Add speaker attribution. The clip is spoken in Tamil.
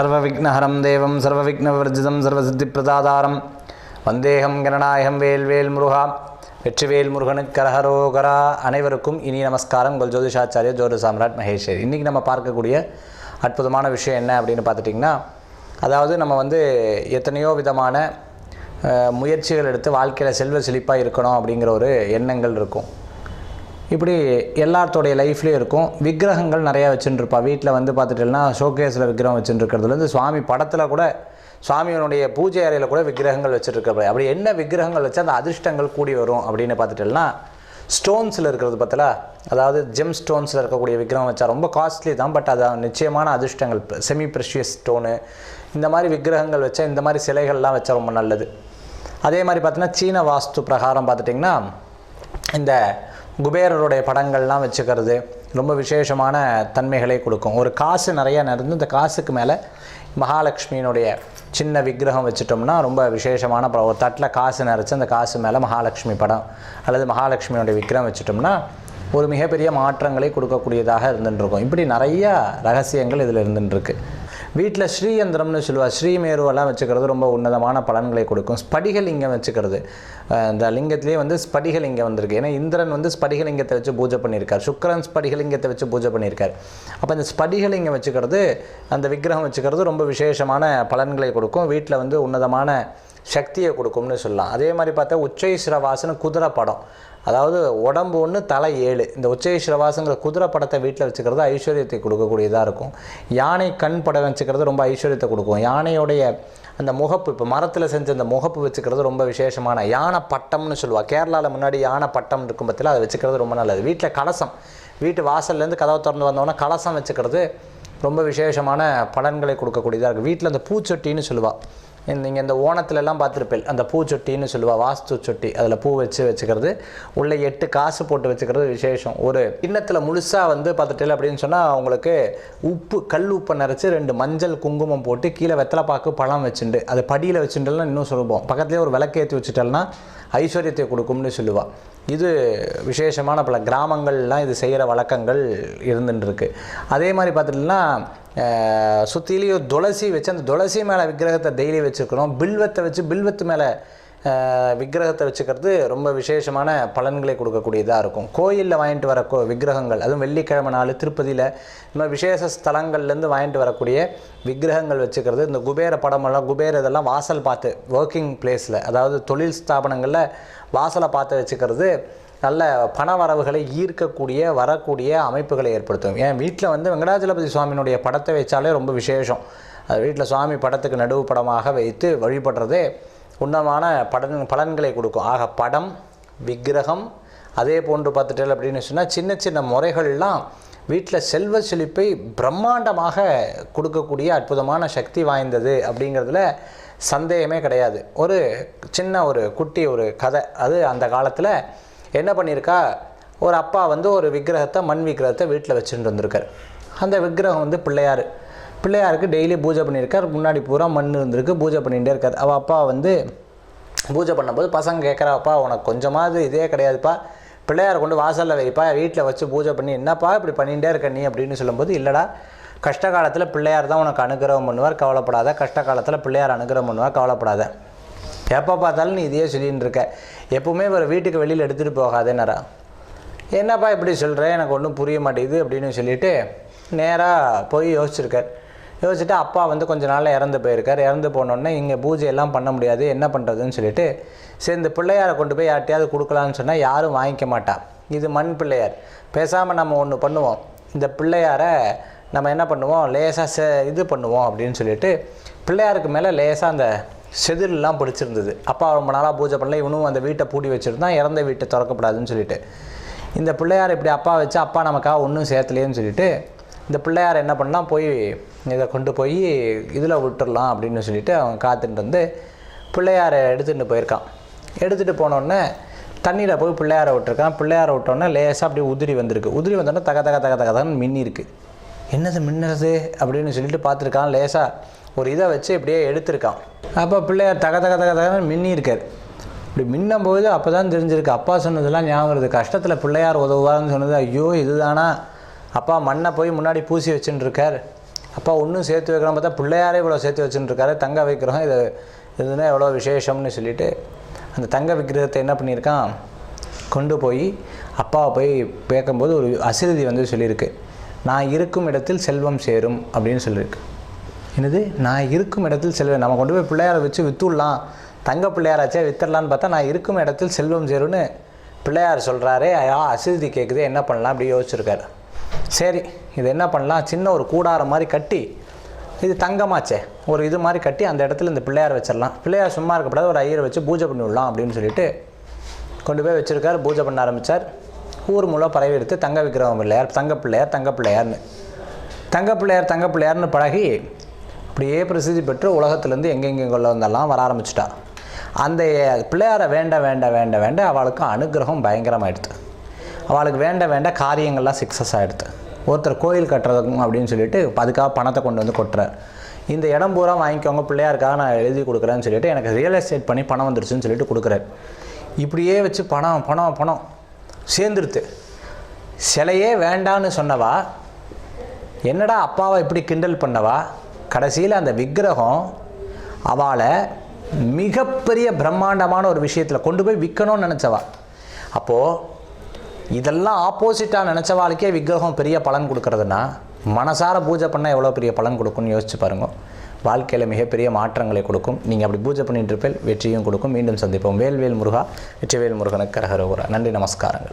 Speaker 1: சர்வவிக்னஹரம் தேவம் சர்வவிக்னவர்ஜிதம் சர்வசித்திப்பிரதாதாரம். வந்தேகம் கணநாயகம் வேல்வேல் முருகா. வெற்றிவேல் முருகனுக்கு கரஹரோகரா அனைவருக்கும் இனி நமஸ்காரம். உங்கள் ஜோதிஷாச்சாரிய ஜோதி சாம்ராட் மகேஸ்வரி. இன்றைக்கி நம்ம பார்க்கக்கூடிய அற்புதமான விஷயம் என்ன அப்படின்னு பார்த்துட்டிங்கன்னா அதாவது நம்ம வந்து எத்தனையோ விதமான முயற்சிகள் எடுத்து வாழ்க்கையில் செல்வ செழிப்பாக இருக்கணும் அப்படிங்கிற ஒரு எண்ணங்கள் இருக்கும். இப்படி எல்லாத்தோடைய லைஃப்லேயும் இருக்கும். விக்கிரகங்கள் நிறையா வச்சுட்டுருப்பா வீட்டில் வந்து பார்த்துட்டேன்னா ஷோகேஸில் விக்கிரகம் வச்சுட்டுருக்கிறதுலேருந்து சுவாமி படத்தில் கூட சுவாமியினுடைய பூஜை அறையில் கூட விக்கிரகங்கள் வச்சுருக்க அப்படி என்ன விக்கிரகங்கள் வச்சு அந்த அதிர்ஷ்டங்கள் கூடி வரும் அப்படின்னு பார்த்துட்டேன்னா ஸ்டோன்ஸில் இருக்கிறது பார்த்தல அதாவது ஜெம் ஸ்டோன்ஸில் இருக்கக்கூடிய விக்கிரகம் வச்சா ரொம்ப காஸ்ட்லி தான். பட் அது நிச்சயமான அதிர்ஷ்டங்கள். செமி ப்ரெஷியஸ் ஸ்டோனு இந்த மாதிரி விக்கிரகங்கள் வச்சா இந்த மாதிரி சிலைகள்லாம் வச்சா ரொம்ப நல்லது. அதே மாதிரி பார்த்தீங்கன்னா சீன வாஸ்து பிரகாரம் பார்த்துட்டிங்கன்னா இந்த குபேரருடைய படங்கள்லாம் வச்சுக்கிறது ரொம்ப விசேஷமான தன்மைகளை கொடுக்கும். ஒரு காசு நிறைய நடந்து இந்த காசுக்கு மேலே மகாலட்சுமியினுடைய சின்ன விக்கிரகம் வச்சுட்டோம்னா ரொம்ப விசேஷமான படம் ஒரு தட்டில் காசு நிறச்சி அந்த காசு மேலே மகாலட்சுமி படம் அல்லது மகாலட்சுமியினுடைய விக்கிரகம் வச்சுட்டோம்னா ஒரு மிகப்பெரிய மாற்றங்களை கொடுக்கக்கூடியதாக இருந்துட்டுருக்கும். இப்படி நிறையா ரகசியங்கள் இதில் இருந்துட்டுருக்கு. வீட்டில் ஸ்ரீயந்திரம்னு சொல்லுவாள் ஸ்ரீமேருவெல்லாம் வச்சுக்கிறது ரொம்ப உன்னதமான பலன்களை கொடுக்கும். ஸ்படிகலிங்கம் வச்சுக்கிறது. இந்த லிங்கத்திலே வந்து ஸ்படிகலிங்கம் வந்திருக்கு. ஏன்னா இந்திரன் வந்து ஸ்படிகலிங்கத்தை வச்சு பூஜை பண்ணியிருக்கார். சுக்கிரன் ஸ்படிகலிங்கத்தை வச்சு பூஜை பண்ணியிருக்கார். அப்போ இந்த ஸ்படிகலிங்கம் வச்சுக்கிறது அந்த விக்கிரகம் வச்சுக்கிறது ரொம்ப விசேஷமான பலன்களை கொடுக்கும். வீட்டில் வந்து உன்னதமான சக்தியை கொடுக்கும்னு சொல்லலாம். அதே மாதிரி பார்த்தா உச்சைஸ்ரவாசன குதிரை படம். அதாவது உடம்பு ஒன்று தலை ஏழு. இந்த உச்சைஸ்ரவாசங்கிற குதிரை படத்தை வீட்டில் வச்சுக்கிறது ஐஸ்வர்யத்தை கொடுக்கக்கூடியதாக இருக்கும். யானை கண் படம் வச்சுக்கிறது ரொம்ப ஐஸ்வர்யத்தை கொடுக்கும். யானையோடைய அந்த முகப்பு இப்போ மரத்தில் செஞ்ச அந்த முகப்பு வச்சுக்கிறது ரொம்ப விசேஷமான யானை பட்டம்னு சொல்லுவாள் கேரளாவில் முன்னாடி யானை பட்டம் இருக்கும் பற்றியில் அதை வச்சுக்கிறது ரொம்ப நல்லது. வீட்டில் கலசம். வீட்டு வாசல்லேருந்து கதவை திறந்து வந்தோன்னா கலசம் வச்சுக்கிறது ரொம்ப விசேஷமான பலன்களை கொடுக்கக்கூடியதாக இருக்குது வீட்டில் அந்த பூச்சொட்டின்னு சொல்லுவாள் நீங்கள் இந்த ஓணத்துலலாம் பார்த்துருப்பேன் அந்த பூச்சொட்டின்னு சொல்லுவாள் வாஸ்து சொட்டி. அதில் பூ வச்சு வச்சுக்கிறது. உள்ளே எட்டு காசு போட்டு வச்சுக்கிறது விசேஷம். ஒரு கிண்ணத்தில் முழுசாக வந்து பார்த்துட்டேன் அப்படின்னு சொன்னால் உங்களுக்கு உப்பு கல் உப்பை நிறச்சி ரெண்டு மஞ்சள் குங்குமம் போட்டு கீழே வெத்தலைப்பாக்கு பழம் வச்சுண்டு அது படியில் வச்சுட்டுலாம் இன்னும் சொல்லுவோம் பக்கத்துலேயே ஒரு விளக்கு ஏற்றி வச்சுட்டோம்னா ஐஸ்வர்யத்தை கொடுக்கும்னு சொல்லுவாள் இது விசேஷமான பல கிராமங்கள்லாம் இது செய்கிற வழக்கங்கள் இருந்துட்டு அதே மாதிரி பார்த்துட்டிங்கன்னா சுற்றிலையும் துளசி வச்சு அந்த துளசி மேலே விக்கிரகத்தை டெய்லி வச்சுருக்கிறோம். பில்வத்தை வச்சு பில்வத்து மேலே விக்கிரகத்தை வச்சுக்கிறது ரொம்ப விசேஷமான பலன்களை கொடுக்கக்கூடியதாக இருக்கும். கோயிலில் வாங்கிட்டு வர கோ விக்கிரகங்கள் அதுவும் வெள்ளிக்கிழமை நாள் திருப்பதியில் இந்த மாதிரி விசேஷ ஸ்தலங்கள்லேருந்து வாங்கிட்டு வரக்கூடிய விக்கிரகங்கள் வச்சுக்கிறது இந்த குபேர படமெல்லாம் குபேர இதெல்லாம் வாசல் பார்த்து ஒர்க்கிங் பிளேஸில் அதாவது தொழில் ஸ்தாபனங்களில் வாசலை பார்த்து வச்சுக்கிறது நல்ல பண வரவுகளை ஈர்க்கக்கூடிய வரக்கூடிய அமைப்புகளை ஏற்படுத்தும். ஏன் வீட்டில் வந்து வெங்கடாஜலபதி சுவாமியினுடைய படத்தை வச்சாலே ரொம்ப விசேஷம். அது வீட்டில் சுவாமி படத்துக்கு நடுவு படமாக வைத்து வழிபடுறதே உன்னமான பலன் பலன்களை கொடுக்கும். ஆக படம் விக்கிரகம் அதே போன்று பார்த்துட்டேன் அப்படின்னு சொன்னால் சின்ன சின்ன முறைகள்லாம் வீட்டில் செல்வ செழிப்பை பிரம்மாண்டமாக கொடுக்கக்கூடிய அற்புதமான சக்தி வாய்ந்தது அப்படிங்கிறதுல சந்தேகமே கிடையாது. ஒரு சின்ன ஒரு குட்டி ஒரு கதை. அது அந்த காலத்தில் என்ன பண்ணியிருக்கா? ஒரு அப்பா வந்து ஒரு விக்கிரகத்தை மண் விக்கிரகத்தை வீட்டில் வச்சுட்டு வந்திருக்கார். அந்த விக்கிரகம் வந்து பிள்ளையார். பிள்ளையாருக்கு டெய்லி பூஜை பண்ணியிருக்கார். முன்னாடி பூரா மண் இருந்திருக்கு பூஜை பண்ணிகிட்டே இருக்கார். அவள் அப்பா வந்து பூஜை பண்ணும்போது பசங்க கேட்குறாப்பா உனக்கு கொஞ்சமாவது இதே கிடையாதுப்பா. பிள்ளையார் கொண்டு வாசலில் வைப்பா வீட்டில் வச்சு பூஜை பண்ணி என்னப்பா இப்படி பண்ணிகிட்டே இருக்க நீ? அப்படின்னு சொல்லும்போது இல்லைடா கஷ்ட காலத்தில் பிள்ளையார் தான் உனக்கு அனுகிரகம் பண்ணுவார் கவலைப்படாத. கஷ்ட காலத்தில் பிள்ளையார் அனுகிரகம் பண்ணுவார் கவலைப்படாத. எப்போ பார்த்தாலும் நீ இதையே சொல்லின்னு இருக்க. எப்பவுமே ஒரு வீட்டுக்கு வெளியில் எடுத்துகிட்டு போகாதேனரா என்னப்பா இப்படி சொல்கிறேன் எனக்கு ஒன்றும் புரிய மாட்டேங்குது அப்படின்னு சொல்லிட்டு நேராக போய் யோசிச்சிருக்கார். யோசிச்சுட்டு அப்பா வந்து கொஞ்ச நாளில் இறந்து போயிருக்கார். இறந்து போனோடனே இங்கே பூஜையெல்லாம் பண்ண முடியாது. என்ன பண்ணுறதுன்னு சொல்லிட்டு சரி இந்த பிள்ளையாரை கொண்டு போய் யார்ட்டையாவது கொடுக்கலான்னு சொன்னால் யாரும் வாங்கிக்க மாட்டா. இது மண் பிள்ளையார். பேசாமல் நம்ம ஒன்று பண்ணுவோம். இந்த பிள்ளையாரை நம்ம என்ன பண்ணுவோம்? லேசாக செ இது பண்ணுவோம் அப்படின்னு சொல்லிட்டு பிள்ளையாருக்கு மேலே லேசாக அந்த செதிலெலாம் பிடிச்சிருந்தது. அப்பா ரொம்ப நாளாக பூஜை பண்ணல. இவனும் அந்த வீட்டை பூட்டி வச்சுருந்தான் இறந்த வீட்டை திறக்கப்படாதுன்னு சொல்லிட்டு. இந்த பிள்ளையார் இப்படி அப்பா வச்சு அப்பா நமக்காக ஒன்றும் சேர்த்தலையேன்னு சொல்லிட்டு இந்த பிள்ளையார் என்ன பண்ணலாம் போய் இதை கொண்டு போய் இதில் விட்டுடலாம் அப்படின்னு சொல்லிட்டு அவன் காத்துட்டு வந்து பிள்ளையாரை எடுத்துகிட்டு போயிருக்கான். எடுத்துகிட்டு போனோடனே தண்ணியில் போய் பிள்ளையாரை விட்டுருக்கான். பிள்ளையாரை விட்டோன்னே லேசாக அப்படியே உதிரி வந்திருக்கு. உதிரி வந்தோடனே தக தக தக தகன்னு மின்னி என்னது மின்னுறது அப்படின்னு சொல்லிட்டு பார்த்துருக்கான். லேசாக ஒரு இதை வச்சு இப்படியே எடுத்திருக்கான். அப்போ பிள்ளையார் தக தக தக தகன்னு மின்னி இருக்கார் இப்படி மின்னும்போது அப்போ தான் தெரிஞ்சிருக்கு. அப்பா சொன்னதெல்லாம் ஞாபகம் வருது. கஷ்டத்தில் பிள்ளையார் உதவுவார்னு சொன்னது ஐயோ இதுதானா? அப்பா மண்ணை போய் முன்னாடி பூசி வச்சுட்டு இருக்கார் அப்பா ஒன்றும் சேர்த்து வைக்கிறோம் பார்த்தா பிள்ளையாரே இவ்வளோ சேர்த்து வச்சுட்டு இருக்காரு தங்க விக்கிரகம் இது இதுனா எவ்வளோ விசேஷம்னு சொல்லிட்டு அந்த தங்க விக்கிரகத்தை என்ன பண்ணியிருக்கான்? கொண்டு போய் அப்பாவை போய் கேட்கும்போது ஒரு அசிறுதி வந்து சொல்லியிருக்கு. நான் இருக்கும் இடத்தில் செல்வம் சேரும் அப்படின்னு சொல்லியிருக்கு. என்னது? நான் இருக்கும் இடத்தில் செல்வம் நம்ம கொண்டு போய் பிள்ளையாரை வச்சு வித்துடலாம். தங்க பிள்ளையாராச்சே வித்துடலான்னு பார்த்தா நான் இருக்கும் இடத்தில் செல்வம் சேரும்னு பிள்ளையார் சொல்கிறாரே ஐயா அசிறுதி கேட்குது என்ன பண்ணலாம்? அப்படி யோசிச்சிருக்காரு. சரி இது என்ன பண்ணலாம்? சின்ன ஒரு கூடாரம் மாதிரி கட்டி இது தங்கமாச்சே. ஒரு இது மாதிரி கட்டி அந்த இடத்துல இந்த பிள்ளையார் வச்சிடலாம். பிள்ளையார் சும்மா இருக்கக்கூடாது. ஒரு ஐயரை வச்சு பூஜை பண்ணி விடலாம் அப்படின்னு சொல்லிட்டு கொண்டு போய் வச்சுருக்கார். பூஜை பண்ண ஆரம்பித்தார் ஊர் மூலம் பறவை எடுத்து தங்க விக்கிரகம் பிள்ளையார் தங்க பிள்ளையார் தங்க பிள்ளையார்னு. தங்க பிள்ளையார் தங்க பிள்ளையார்னு பழகி அப்படியே பிரசித்தி பெற்று உலகத்துலேருந்து எங்கெங்கெங்கொள்ள வந்தெல்லாம் வர ஆரம்பிச்சிட்டா. அந்த பிள்ளையாரை வேண்ட வேண்ட வேண்ட வேண்ட அவளுக்கு அனுகிரகம் பயங்கரமாயிடுது அவளுக்கு வேண்ட வேண்ட காரியங்கள்லாம் சக்ஸஸ் ஆகிடுது ஒருத்தர் கோயில் கட்டுறதுக்கும் அப்படின்னு சொல்லிட்டு அதுக்காக பணத்தை கொண்டு வந்து கொட்டுறார். இந்த இடம் பூரா வாங்கிக்கோங்க பிள்ளையாருக்காக நான் எழுதி கொடுக்குறேன்னு சொல்லிட்டு எனக்கு ரியல் எஸ்டேட் பண்ணி பணம் வந்துருச்சுன்னு சொல்லிட்டு கொடுக்குறாரு. இப்படியே வச்சு பணம் பணம் பணம் சேர்ந்துருது. சிலையே வேண்டான்னு சொன்னவா என்னடா அப்பாவை இப்படி கிண்டல் பண்ணவா? கடைசியில் அந்த விக்கிரகம் அவளை மிகப்பெரிய பிரம்மாண்டமான ஒரு விஷயத்தில் கொண்டு போய் விற்கணும்னு நினச்சவா. அப்போது இதெல்லாம் ஆப்போசிட்டாக நினச்சவாளுக்கே விக்கிரகம் பெரிய பலன் கொடுக்கறதுன்னா மனசார பூஜை பண்ணால் எவ்வளோ பெரிய பலன் கொடுக்கும்னு யோசிச்சு பாருங்கள் வாழ்க்கையில் மிகப்பெரிய மாற்றங்களை கொடுக்கும். நீங்கள் அப்படி பூஜை பண்ணிட்டு இருப்பேன் வெற்றியும் கொடுக்கும். மீண்டும் சந்திப்போம். வேல்வேல் முருகா வெற்றிவேல் முருகனுக்கு கரகரோகரா நன்றி நமஸ்காரங்கள்.